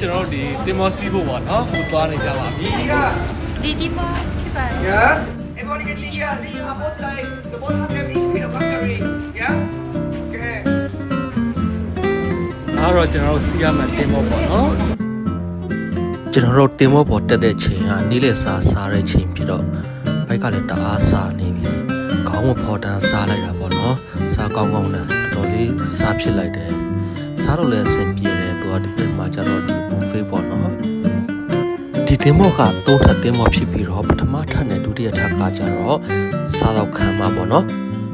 ကျွန်တော်တို့ဒီတင်မောစီးဖို့ပေါ့နော်ဟိုသွားနေကြပါပြီ ဒီဒီပေါ်ဖြစ်ပါတယ် Yes. Everybody can see here. This is our boat today. The boat have every bit of luxury. Yeah. Okay. ဒါတော့ကျွန်တော်တို့စီးရမယ်တင်မောပေါ့နော်ကျွန်တော်တို့တင်မောပေါ်တက်တဲ့ချိန်ကနေ့လည်စာစားတဲ့ချိန်ဖြစ်တော့ဘိုက်ကလည်းတအားစားနေပြီခေါင်းမဖော်တန်းစားလိုက်တာပေါ့နော်စားကောင်းကောင်းနဲ့တော်တော်လေးစားဖြစ်လိုက်တယ်စားတော့လည်းအဆင်ပြေတယ် သူကဒီမှာကျတော့ဒီ buffet ပေါ့နော်ဒီတင်မောကသုံးထပ်တင်မောဖြစ်ပြီးတော့ပထမထပ်နဲ့ဒုတိယထပ်ကကျတော့စားတော့ခံမှာပေါ့နော်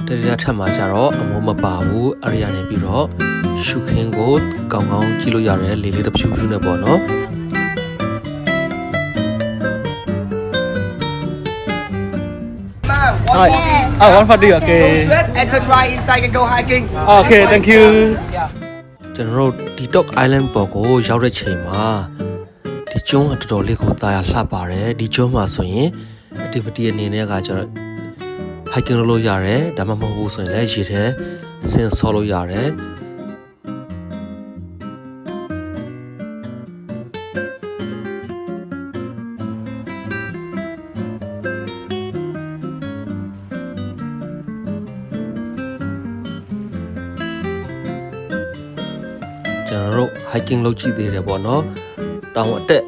တတိယထပ်မှာကျတော့အမိုးမပါဘူးအရိယာနေပြီးတော့ရှုခင်းကိုကောင်းကောင်းကြည့်လို့ရတယ်လေလေးတစ်ဖြူဖြူနဲ့ပေါ့နော် Man, one Hi. more. Ah, 140 okay. Go sweat and turn right inside and go hiking. Okay, This way. thank you. Yeah. ကျွန်တော်တို့ဒီ Dog Island ပေါ်ကိုရောက်တဲ့ချိန်မှာဒီကျွန်းကတော်တော်လေးကိုတာယာလှပါတယ်ဒီကျွန်းမှာဆိုရင် activity အနေနဲ့ကကျွန်တော် hiking လုပ်လို့ရတယ်ဒါမှမဟုတ်ဘူးဆိုရင်လည်းရေထဲဆင်းဆောလို့ရတယ် ကျွန်တော်တို့ hiking လုပ်ကြည့်သေးတယ်ပေါ့နော်တောင်အတက်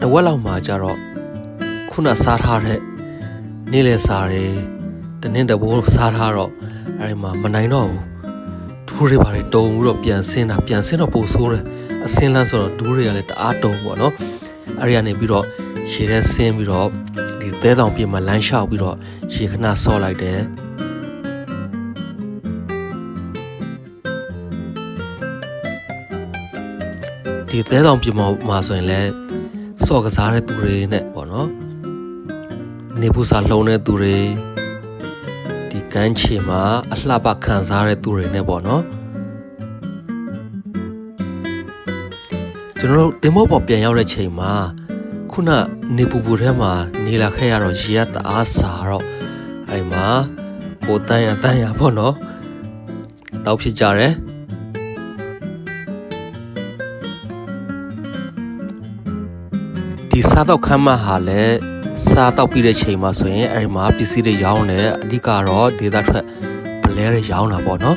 တစ်ဝက်လောက်မှာကျတော့ခုနစားထားတဲ့နေ့လည်စားတွေတနင်္တဘိုးစားထားတော့အဲဒီမှာမနိုင်တော့ဘူးဒူးတွေပါတွေတုံပြီးတော့ပြန်ဆင်းတာပြန်ဆင်းတော့ပိုဆိုးတယ်အဆင်းလန်းဆိုတော့ဒူးတွေကလည်းတအားတုံပေါ့နော်အဲဒီကနေပြီးတော့ရေထဲဆင်းပြီးတော့ဒီသဲတောင်ပြင်မှာလမ်းလျှောက်ပြီးတော့ရေခဏဆော့လိုက်တယ် ဒီသဲဆောင်ပြင်ပေါ်မှာဆိုရင်လည်းစော့ကစားတဲ့သူတွေနဲ့ပေါ့နော်နေဘူးစာလှုံတဲ့သူတွေဒီကမ်းခြေမှာအလှပခံစားတဲ့သူတွေနဲ့ပေါ့နော်ကျွန်တော်တို့တင်မောပေါ်ပြန်ရောက်တဲ့ချိန်မှာခုနနေပူပူထဲမှာနေလာခဲ့ရတော့ရေကတအားစာတော့အဲ့မှာကိုတန်းရတန်းရပေါ့နော်တောက်ဖြစ်ကြတယ် ဒီစားတော့ခမ်းမဟာလည်းစားတော့ပြီးတဲ့ချိန်မှာဆိုရင်အဲဒီမှာပစ္စည်းတွေရောင်းတယ်အဓိကတော့ဒေတာထွက်ပလဲတွေရောင်းတာပေါ့နော်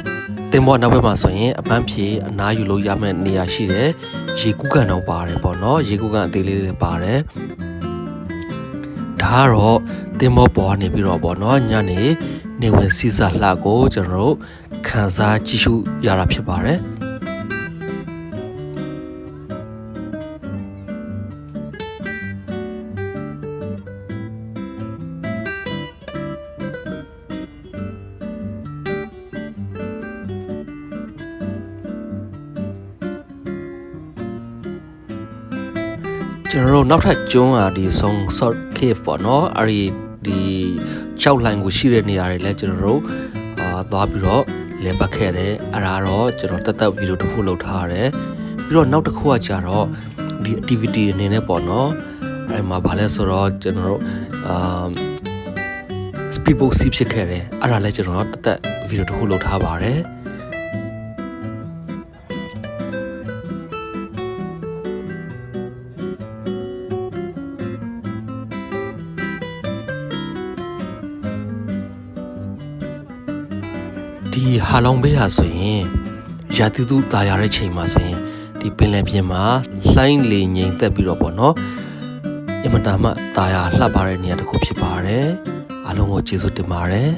တင်ပေါ်နောက်ဘက်မှာဆိုရင်အပန်းဖြေအနားယူလို့ရမယ့်နေရာရှိတယ်ရေကူးကန်တော့ပါတယ်ပေါ့နော်ရေကူးကန်အသေးလေးတွေပါတယ်ဒါကတော့တင်ပေါ်ပေါ်ကနေပြီးတော့ပေါ့နော်ညနေနေဝင်စီစာလှကိုကျွန်တော်တို့ခန်းစားကြည့်ရှုရတာဖြစ်ပါတယ် ကျွန်တော်တို့နောက်ထပ်ကျွန်းဟာဒီ song short cave ပေါ့နော်အဲဒီဒီကြောက်လှိုင်ကိုရှိတဲ့နေရာတွေလည်းကျွန်တော်တို့အာသွားပြီးတော့လဲပတ်ခဲ့တယ်အဲ့ဒါတော့ကျွန်တော်တက်တက်ဗီဒီယိုတစ်ခုလုပ်ထားရတယ်ပြီးတော့နောက်တစ်ခုကကြာတော့ဒီ activity အနေနဲ့ပေါ့နော်အဲ့မှာဗာလဲဆိုတော့ကျွန်တော်တို့အာ speedboat စီးဖြစ်ခဲ့တယ်အဲ့ဒါလည်းကျွန်တော်တက်တက်ဗီဒီယိုတစ်ခုလုပ်ထားပါတယ် ဒီဟာလောင်ဘေးဟာဆိုရင်ရာသီသူတာယာတဲ့ချိန်မှာဆိုရင်ဒီပင်လယ်ပြင်မှာလှိုင်းလေငိမ်သက်ပြီးတော့ပေါ့နော်အင်မတန်မှတာယာလှပတဲ့နေရာတစ်ခုဖြစ်ပါတယ်အားလုံးကိုကျေးဇူးတင်ပါတယ်